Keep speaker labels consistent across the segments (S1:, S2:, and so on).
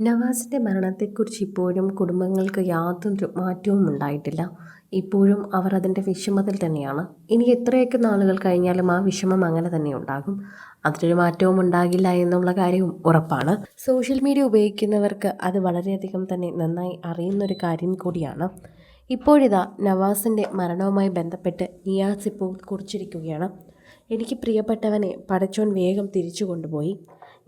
S1: നവാസിന്റെ മരണത്തെക്കുറിച്ച് ഇപ്പോഴും കുടുംബങ്ങൾക്ക് യാതൊരു മാറ്റവും ഉണ്ടായിട്ടില്ല. ഇപ്പോഴും അവർ അതിന്റെ വിഷമത്തിൽ തന്നെയാണ്. ഇനി എത്രയൊക്കെ നാളുകൾ കഴിഞ്ഞാലും ആ വിഷമം അങ്ങനെ തന്നെ ഉണ്ടാകും. അതിനൊരു മാറ്റവും ഉണ്ടാകില്ല എന്നുള്ള കാര്യവും ഉറപ്പാണ്. സോഷ്യൽ മീഡിയ ഉപയോഗിക്കുന്നവർക്ക് അത് വളരെയധികം തന്നെ നന്നായി അറിയുന്നൊരു കാര്യം കൂടിയാണ്. ഇപ്പോഴിതാ നവാസിന്റെ മരണവുമായി ബന്ധപ്പെട്ട് നിയാസ് ഇപ്പോൾ കുറിച്ചിരിക്കുകയാണ്. എനിക്ക് പ്രിയപ്പെട്ടവനെ പടച്ചോൻ വേഗം തിരിച്ചു കൊണ്ടുപോയി.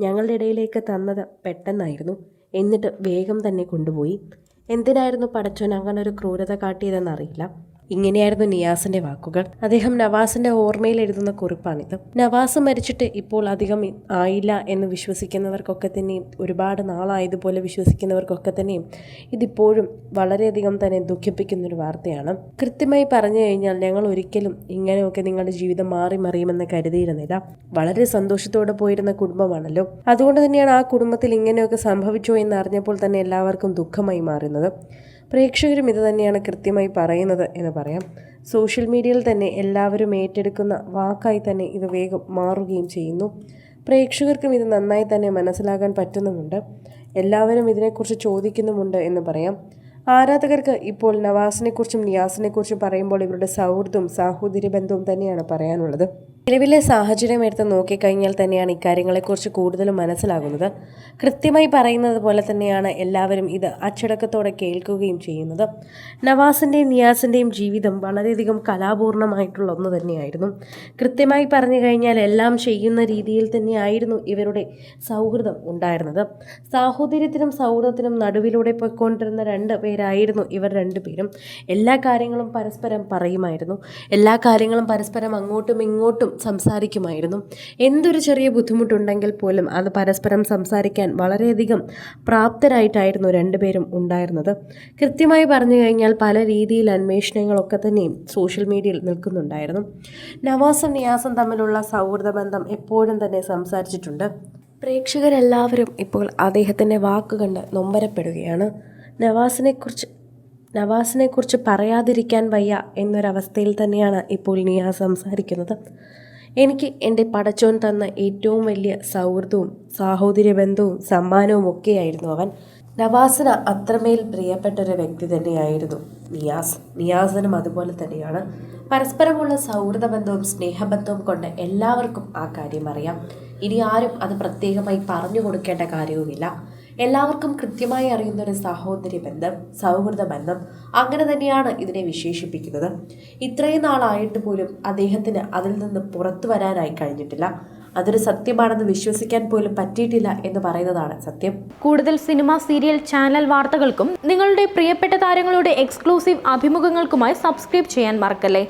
S1: ഞങ്ങളുടെ ഇടയിലേക്ക് തന്നത് പെട്ടെന്നായിരുന്നു. എന്നിട്ട് വേഗം തന്നെ കൊണ്ടുപോയി. എന്തിനായിരുന്നു പടച്ചോൻ അങ്ങനെ ഒരു ക്രൂരത കാട്ടിയതെന്നറിയില്ല. ഇങ്ങനെയായിരുന്നു നിയാസിന്റെ വാക്കുകൾ. അദ്ദേഹം നവാസിന്റെ ഓർമ്മയിൽ എഴുതുന്ന കുറിപ്പാണിത്. നവാസ് മരിച്ചിട്ട് ഇപ്പോൾ അധികം ആയില്ല എന്ന് വിശ്വസിക്കുന്നവർക്കൊക്കെ തന്നെയും ഒരുപാട് നാളായതുപോലെ വിശ്വസിക്കുന്നവർക്കൊക്കെ തന്നെയും ഇതിപ്പോഴും വളരെയധികം തന്നെ ദുഃഖിപ്പിക്കുന്നൊരു വാർത്തയാണ്. കൃത്യമായി പറഞ്ഞു കഴിഞ്ഞാൽ ഞങ്ങൾ ഒരിക്കലും ഇങ്ങനെയൊക്കെ നിങ്ങളുടെ ജീവിതം മാറി മറിയുമെന്ന് കരുതിയിരുന്നില്ല. വളരെ സന്തോഷത്തോടെ പോയിരുന്ന കുടുംബമാണല്ലോ. അതുകൊണ്ട് തന്നെയാണ് ആ കുടുംബത്തിൽ ഇങ്ങനെയൊക്കെ സംഭവിച്ചോ എന്ന് അറിഞ്ഞപ്പോൾ തന്നെ എല്ലാവർക്കും ദുഃഖമായി മാറുന്നത്. പ്രേക്ഷകരും ഇത് തന്നെയാണ് കൃത്യമായി പറയുന്നത് എന്ന് പറയാം. സോഷ്യൽ മീഡിയയിൽ തന്നെ എല്ലാവരും ഏറ്റെടുക്കുന്ന വാക്കായി തന്നെ ഇത് വേഗം മാറുകയും ചെയ്യുന്നു. പ്രേക്ഷകർക്കും ഇത് നന്നായി തന്നെ മനസ്സിലാകാൻ പറ്റുന്നുമുണ്ട്. എല്ലാവരും ഇതിനെക്കുറിച്ച് ചോദിക്കുന്നുമുണ്ട് എന്ന് പറയാം. ആരാധകർക്ക് ഇപ്പോൾ നവാസിനെക്കുറിച്ചും നിയാസിനെക്കുറിച്ചും പറയുമ്പോൾ ഇവരുടെ സൗഹൃദവും സാഹോദര്യ ബന്ധവും തന്നെയാണ് പറയാനുള്ളത്. നിലവിലെ സാഹചര്യം എടുത്ത് നോക്കിക്കഴിഞ്ഞാൽ തന്നെയാണ് ഇക്കാര്യങ്ങളെക്കുറിച്ച് കൂടുതലും മനസ്സിലാകുന്നത്. കൃത്യമായി പറയുന്നത് പോലെ തന്നെയാണ് എല്ലാവരും ഇത് അച്ചടക്കത്തോടെ കേൾക്കുകയും ചെയ്യുന്നത്. നവാസിന്റെയും നിയാസിന്റെയും ജീവിതം വളരെയധികം കലാപൂർണമായിട്ടുള്ള ഒന്ന് തന്നെയായിരുന്നു. കൃത്യമായി പറഞ്ഞു കഴിഞ്ഞാൽ എല്ലാം ചെയ്യുന്ന രീതിയിൽ തന്നെയായിരുന്നു ഇവരുടെ സൗഹൃദം ഉണ്ടായിരുന്നത്. സാഹോദര്യത്തിനും സൗഹൃദത്തിനും നടുവിലൂടെ പോയിക്കൊണ്ടിരുന്ന രണ്ട് പേരായിരുന്നു ഇവർ രണ്ടുപേരും എല്ലാ കാര്യങ്ങളും പരസ്പരം പറയുമായിരുന്നു. എല്ലാ കാര്യങ്ങളും പരസ്പരം അങ്ങോട്ടും ഇങ്ങോട്ടും സംസാരിക്കുമായിരുന്നു. എന്തൊരു ചെറിയ ബുദ്ധിമുട്ടുണ്ടെങ്കിൽ പോലും അത് പരസ്പരം സംസാരിക്കാൻ വളരെയധികം പ്രാപ്തരായിട്ടായിരുന്നു രണ്ടുപേരും ഉണ്ടായിരുന്നത്. കൃത്യമായി പറഞ്ഞു കഴിഞ്ഞാൽ പല രീതിയിൽ അന്വേഷണങ്ങളൊക്കെ തന്നെയും സോഷ്യൽ മീഡിയയിൽ നിൽക്കുന്നുണ്ടായിരുന്നു. നവാസും നിയാസും തമ്മിലുള്ള സൗഹൃദ ബന്ധം എപ്പോഴും തന്നെ സംസാരിച്ചിട്ടുണ്ട്. പ്രേക്ഷകരെല്ലാവരും ഇപ്പോൾ അദ്ദേഹത്തിന്റെ വാക്ക് കണ്ട് നൊമ്പരപ്പെടുകയാണ്. നവാസിനെക്കുറിച്ച് നവാസിനെക്കുറിച്ച് പറയാതിരിക്കാൻ വയ്യ എന്നൊരവസ്ഥയിൽ തന്നെയാണ് ഇപ്പോൾ നിയാസ് സംസാരിക്കുന്നത്. എനിക്ക് എന്റെ പടച്ചോൻ തന്ന ഏറ്റവും വലിയ സൗഹൃദവും സാഹോദര്യ ബന്ധവും സമ്മാനവും ഒക്കെയായിരുന്നു അവൻ. നവാസിന് അത്രമേൽ പ്രിയപ്പെട്ട ഒരു വ്യക്തി തന്നെയായിരുന്നു നിയാസ്. നിയാസിനും അതുപോലെ തന്നെയാണ്. പരസ്പരമുള്ള സൗഹൃദ ബന്ധവും സ്നേഹബന്ധവും കൊണ്ട് എല്ലാവർക്കും ആ കാര്യം അറിയാം. ഇനി ആരും അത് പ്രത്യേകമായി പറഞ്ഞു കൊടുക്കേണ്ട കാര്യവുമില്ല. എല്ലാവർക്കും കൃത്യമായി അറിയുന്ന ഒരു സഹോദര്യ ബന്ധം സൗഹൃദ ബന്ധം അങ്ങനെ തന്നെയാണ് ഇതിനെ വിശേഷിപ്പിക്കുന്നത്. ഇത്രയും നാളായിട്ട് പോലും അദ്ദേഹത്തിന് അതിൽ നിന്ന് പുറത്തു വരാനായി കഴിഞ്ഞിട്ടില്ല. അതൊരു സത്യമാണെന്ന് വിശ്വസിക്കാൻ പോലും പറ്റിയിട്ടില്ല എന്ന് പറയുന്നതാണ് സത്യം.
S2: കൂടുതൽ സിനിമ സീരിയൽ ചാനൽ വാർത്തകൾക്കും നിങ്ങളുടെ പ്രിയപ്പെട്ട താരങ്ങളുടെ എക്സ്ക്ലൂസീവ് അഭിമുഖങ്ങൾക്കുമായി സബ്സ്ക്രൈബ് ചെയ്യാൻ മറക്കല്ലേ?